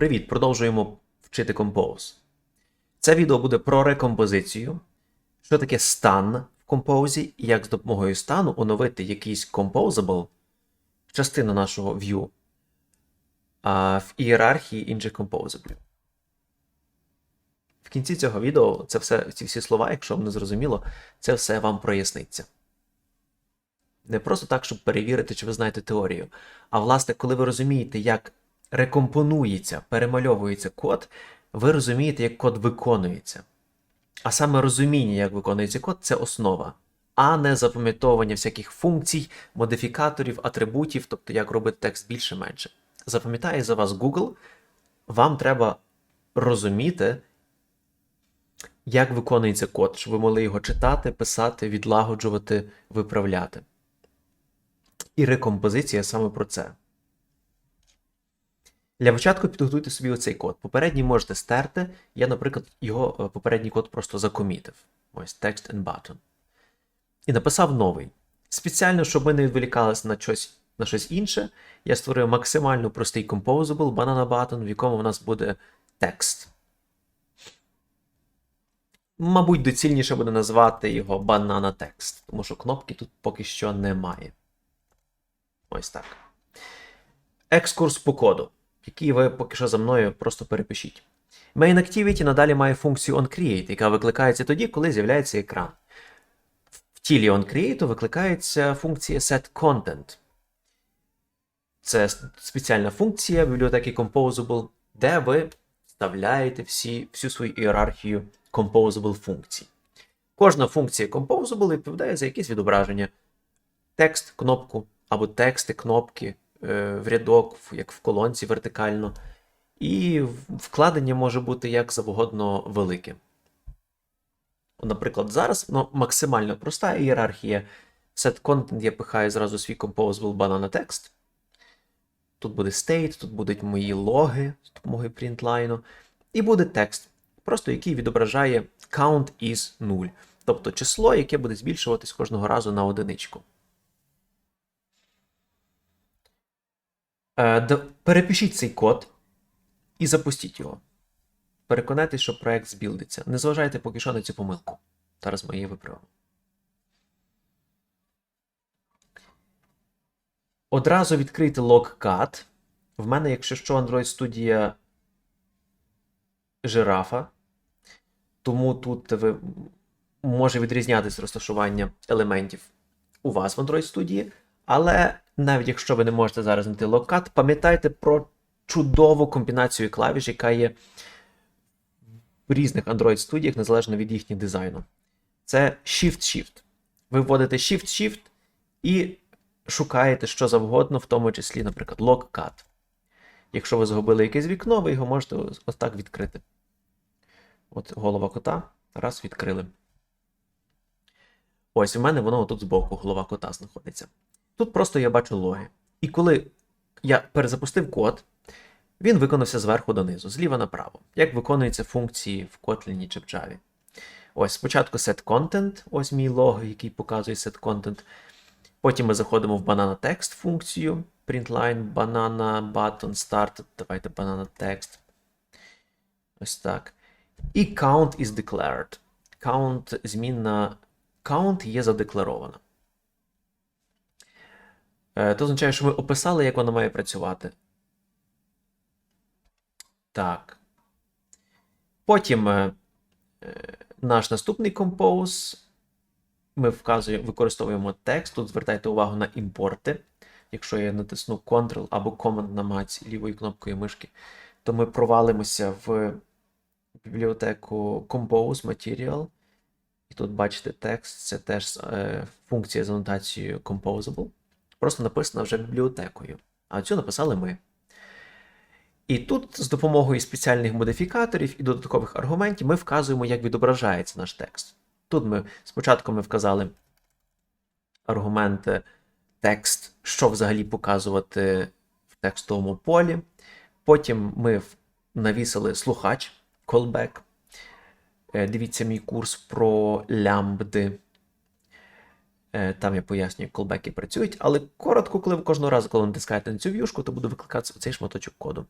Привіт! Продовжуємо вчити Compose. Це відео буде про рекомпозицію, що таке стан в Compose і як з допомогою стану оновити якийсь composable, частину нашого view, а, в ієрархії інших composable. В кінці цього відео це все, ці всі слова, якщо вам не зрозуміло, це все вам проясниться. Не просто так, щоб перевірити, чи ви знаєте теорію. А власне, коли ви розумієте, як рекомпонується, перемальовується код, ви розумієте, як код виконується. А саме розуміння, як виконується код, це основа, а не запам'ятовування всяких функцій, модифікаторів, атрибутів, тобто як робити текст більше-менше. Запам'ятає за вас Google, вам треба розуміти, як виконується код, щоб ви могли його читати, писати, відлагоджувати, виправляти. І рекомпозиція саме про це. Для початку підготуйте собі оцей код. Попередній можете стерти. Я, наприклад, його е, попередній код просто закомітив. Ось text and button. І написав новий. Спеціально, щоб ми не відволікалися на щось, на щось інше, я створив максимально простий composable banana button, в якому в нас буде текст. Мабуть, доцільніше буде назвати його banana text, тому що кнопки тут поки що немає. Ось так. Екскурс по коду, який ви поки що за мною просто перепишіть. Main Activity надалі має функцію onCreate, яка викликається тоді, коли з'являється екран. В тілі onCreate викликається функція setContent. Це спеціальна функція бібліотеки Composable, де ви вставляєте всі, всю свою ієрархію Composable функцій. Кожна функція Composable відповідає за якесь відображення. Текст, кнопку, або тексти, кнопки в рядок, як в колонці вертикально. І вкладення може бути як завгодно велике. Наприклад, зараз ну, максимально проста ієрархія. Set content я пихаю зразу свій composable banana text. Тут буде state, тут будуть мої логи з допомогою printline. І буде текст, просто який відображає count is 0. Тобто число, яке буде збільшуватись кожного разу на одиничку. Е, д- Перепишіть цей код і запустіть його. Переконайтесь, що проект збілдиться. Не зважайте поки що на цю помилку. Зараз ми її виправимо. Одразу відкрийте logcat. В мене, якщо що, Android Studio жирафа. Тому тут ви може відрізнятись розташування елементів у вас в Android Studio. Але навіть якщо ви не можете зараз знайти локат, пам'ятайте про чудову комбінацію клавіш, яка є в різних Android студіях, незалежно від їхніх дизайну. Це Shift-Shift. Ви вводите Shift-Shift і шукаєте що завгодно, в тому числі, наприклад, logcat. Якщо ви загубили якесь вікно, ви його можете ось так відкрити. От голова кота. Раз, відкрили. Ось у мене воно тут збоку, голова кота знаходиться. Тут просто я бачу логи. І коли я перезапустив код, він виконався зверху донизу, зліва направо, як виконуються функції в Kotlin чи в Java. Ось спочатку setContent, ось мій лог, який показує setContent. Потім ми заходимо в banana text функцію, println, banana, button, start. Давайте banana text. Ось так. І count is declared. Count змінна. Count є задекларована. Це означає, що ми описали, як вона має працювати. Так. Потім е, е, наш наступний compose. Ми вказуємо, використовуємо текст. Тут звертайте увагу на імпорти. Якщо я натисну Ctrl або Command на маці лівою кнопкою мишки, то ми провалимося в бібліотеку Compose Material. І тут бачите текст, це теж е, функція з анотацією Composable. Просто написана вже бібліотекою. А цю написали ми. І тут з допомогою спеціальних модифікаторів і додаткових аргументів ми вказуємо, як відображається наш текст. Тут ми спочатку ми вказали аргументи текст, що взагалі показувати в текстовому полі. Потім ми навісили слухач callback. Е, Дивіться мій курс про лямбди. Е, Там я пояснюю, як колбеки працюють, але коротко, коли ви кожного разу, коли натискаєте на цю в'юшку, то буде викликатися цей шматочок коду.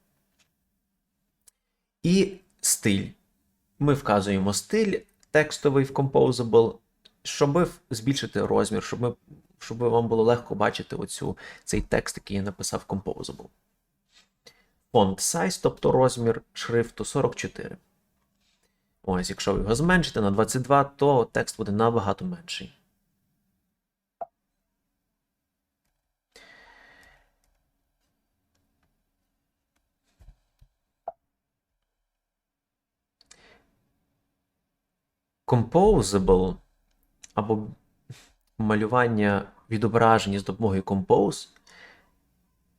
І стиль. Ми вказуємо стиль текстовий в Composable, щоб збільшити розмір, щоб, ми, щоб вам було легко бачити оцю, цей текст, який я написав в Composable. Font size, тобто розмір шрифту 44. Ось, якщо ви його зменшите на 22, то текст буде набагато менший. Composable або малювання відображення з допомогою Compose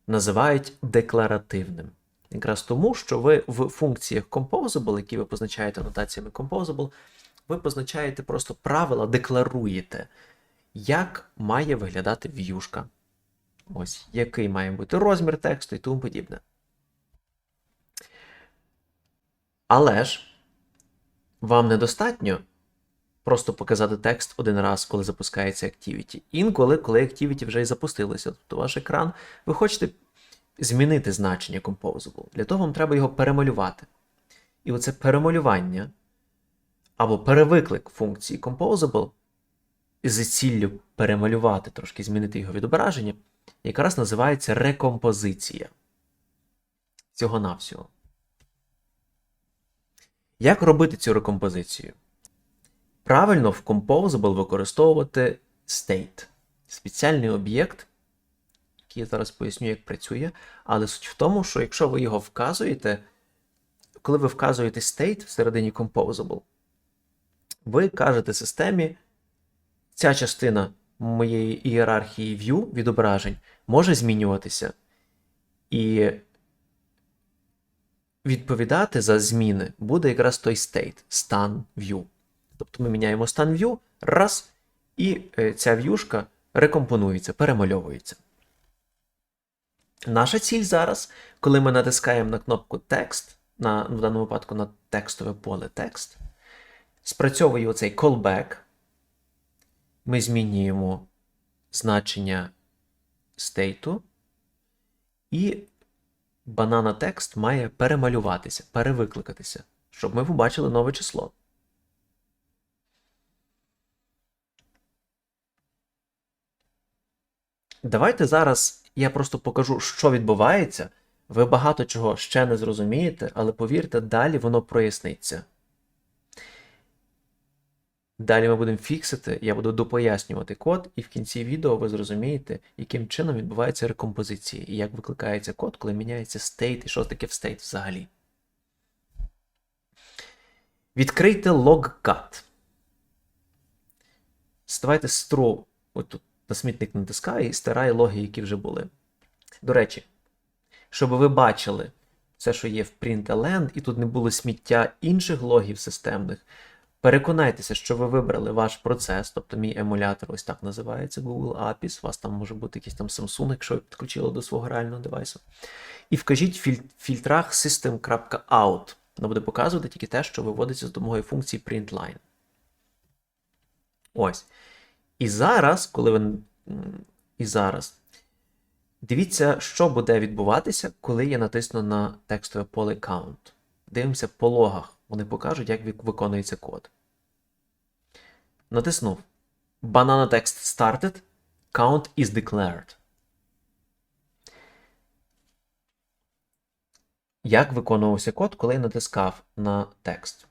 називають декларативним. Якраз тому, що ви в функціях Composable, які ви позначаєте нотаціями Composable, ви позначаєте просто правила, декларуєте, як має виглядати в'юшка. Ось, який має бути розмір тексту і тому подібне. Але ж вам недостатньо просто показати текст один раз, коли запускається Activity. Інколи, коли Activity вже і запустилося, тобто ваш екран, ви хочете змінити значення Composable. Для того вам треба його перемалювати. І оце перемалювання або перевиклик функції Composable з ціллю перемалювати, трошки змінити його відображення, якраз називається рекомпозиція. Цього-навсього. Як робити цю рекомпозицію? Правильно в Composable використовувати state. Спеціальний об'єкт, який я зараз поясню, як працює. Але суть в тому, що якщо ви його вказуєте, коли ви вказуєте state всередині Composable, ви кажете системі, ця частина моєї ієрархії view відображень може змінюватися. І відповідати за зміни буде якраз той state, стан view. Тобто ми міняємо стан view, раз, і е, ця в'юшка рекомпонується, перемальовується. Наша ціль зараз, коли ми натискаємо на кнопку текст, на, в даному випадку на текстове поле текст, спрацьовує оцей callback. Ми змінюємо значення стейту, і банана текст має перемалюватися, перевикликатися, щоб ми побачили нове число. Давайте зараз я просто покажу, що відбувається. Ви багато чого ще не зрозумієте, але повірте, далі воно проясниться. Далі ми будемо фіксити, я буду допояснювати код, і в кінці відео ви зрозумієте, яким чином відбувається рекомпозиція, і як викликається код, коли міняється state, і що таке в state взагалі. Відкрийте logcat. Ставайте stro, от тут на смітник натискає і стирає логи, які вже були. До речі, щоб ви бачили все, що є в println, і тут не було сміття інших логів системних, переконайтеся, що ви вибрали ваш процес, тобто мій емулятор, ось так називається Google APIS, у вас там може бути якийсь там Samsung, якщо ви підключили до свого реального девайсу. І вкажіть в фільтрах system.out. Воно буде показувати тільки те, що виводиться з допомогою функції printline. Ось. І зараз, коли ви. І зараз. Дивіться, що буде відбуватися, коли я натисну на текстове поле count. Дивимося по логах. Вони покажуть, як виконується код. Натиснув. Banana text started. Count is declared. Як виконувався код, коли я натискав на текст?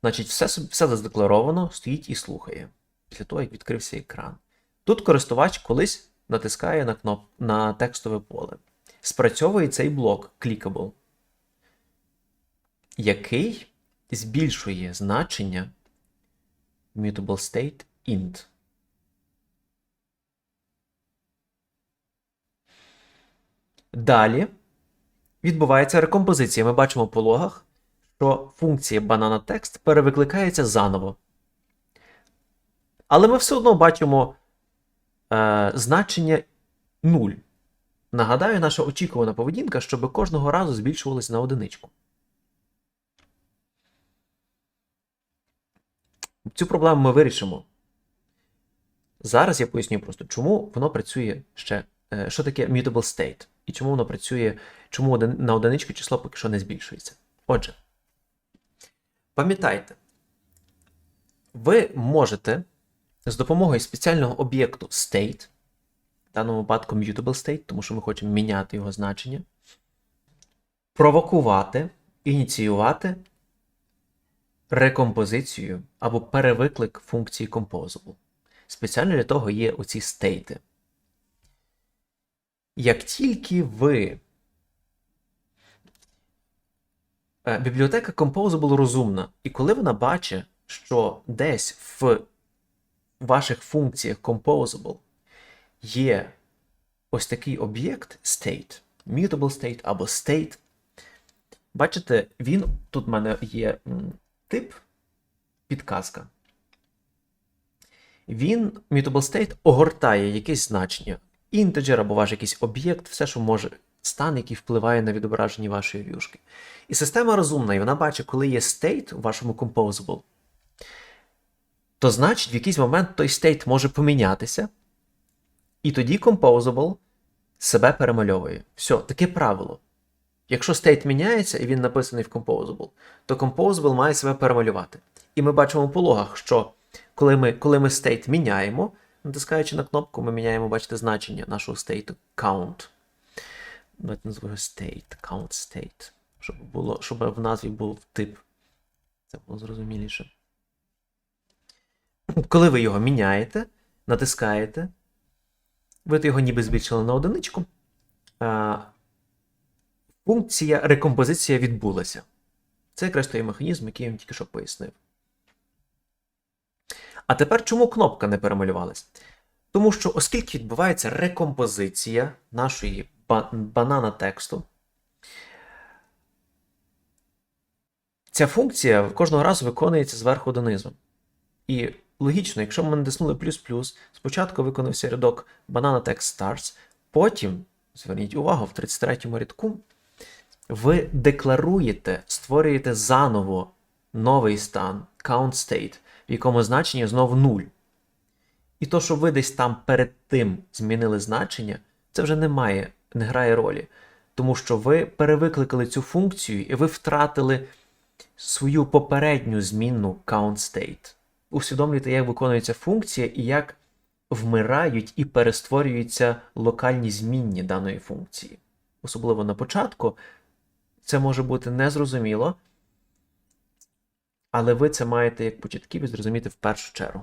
Значить, все все задекларовано, стоїть і слухає. Після того, як відкрився екран. Тут користувач колись натискає на кноп... на текстове поле. Спрацьовує цей блок Clickable, який збільшує значення Mutable State int. Далі відбувається рекомпозиція. Ми бачимо по логах, що функція bananaText перевикликається заново. Але ми все одно бачимо е, значення 0. Нагадаю, наша очікувана поведінка, щоб кожного разу збільшувалася на одиничку. Цю проблему ми вирішимо. Зараз я поясню просто, чому воно працює ще е, що таке mutable state і чому воно працює, чому на одиничку число поки що не збільшується. Отже, пам'ятайте, ви можете з допомогою спеціального об'єкту state, в даному випадку mutable state, тому що ми хочемо міняти його значення, провокувати, ініціювати рекомпозицію або перевиклик функції composable. Спеціально для того є оці стейти. Як тільки ви. Е, Бібліотека Composable розумна, і коли вона бачить, що десь в ваших функціях Composable є ось такий об'єкт state, mutable state або state, бачите, він тут в мене є тип підказка. Він, mutable state, огортає якесь значення, інтеджер або ваш якийсь об'єкт, все, що може, стан, який впливає на відображення вашої в'юшки. І система розумна, і вона бачить, коли є state у вашому composable, то значить в якийсь момент той state може помінятися, і тоді composable себе перемальовує. Все, таке правило. Якщо state міняється і він написаний в composable, то composable має себе перемалювати. І ми бачимо по логах, що коли ми, коли ми state міняємо, натискаючи на кнопку, ми міняємо, бачите, значення нашого стейту count. Давайте назву state, count state. Щоб, було, щоб в назві був тип. Це було зрозуміліше. Коли ви його міняєте, натискаєте, ви його ніби збільшили на одиничку. Функція рекомпозиція відбулася. Це якраз той механізм, який я вам тільки що пояснив. А тепер чому кнопка не перемалювалась? Тому що, оскільки відбувається рекомпозиція нашої ба- банана тексту, ця функція кожного разу виконується зверху донизу. І логічно, якщо ми натиснули плюс-плюс, спочатку виконався рядок banana text starts, потім, зверніть увагу, в 33-му рядку ви декларуєте, створюєте заново новий стан, count state, в якому значення знову 0. І то, що ви десь там перед тим змінили значення, це вже не має, не грає ролі. Тому що ви перевикликали цю функцію і ви втратили свою попередню змінну count state. Усвідомлюєте, як виконується функція і як вмирають і перестворюються локальні змінні даної функції. Особливо на початку це може бути незрозуміло, але ви це маєте як початківець зрозуміти в першу чергу.